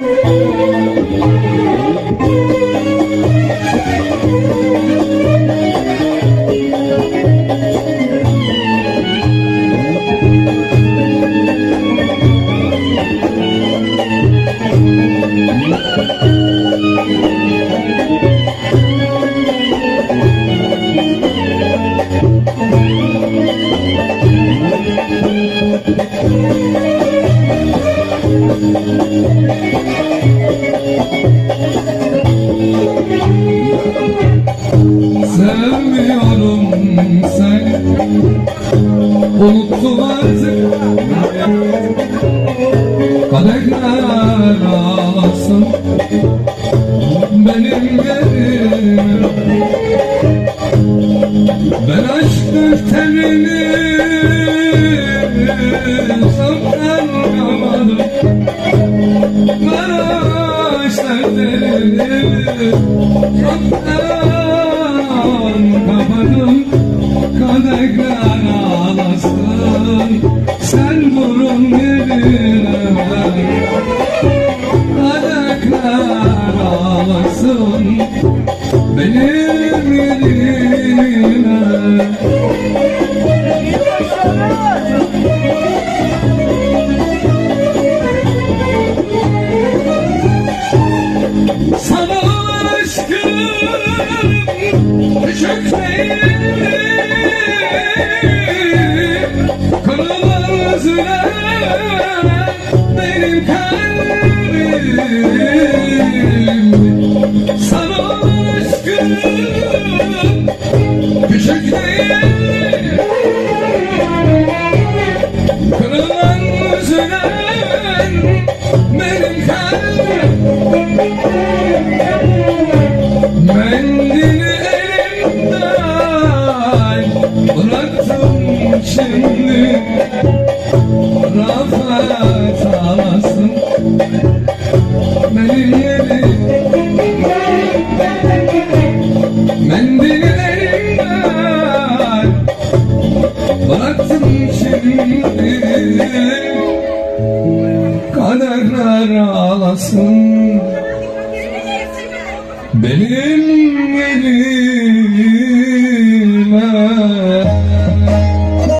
Müzik Sevmiyorum seni. Unuttum artık. Kadehler ağlasın Ben aşk tenini Çoktan Çoktan kapadım Kadehler Sen burun yerine Kadehler ağlasın. Benim yerime Kırılan üzülen benim kalbim Rafet ağlasın benim yerim. Mendili elimden bıraktım şimdi. Ağlasın benim yerim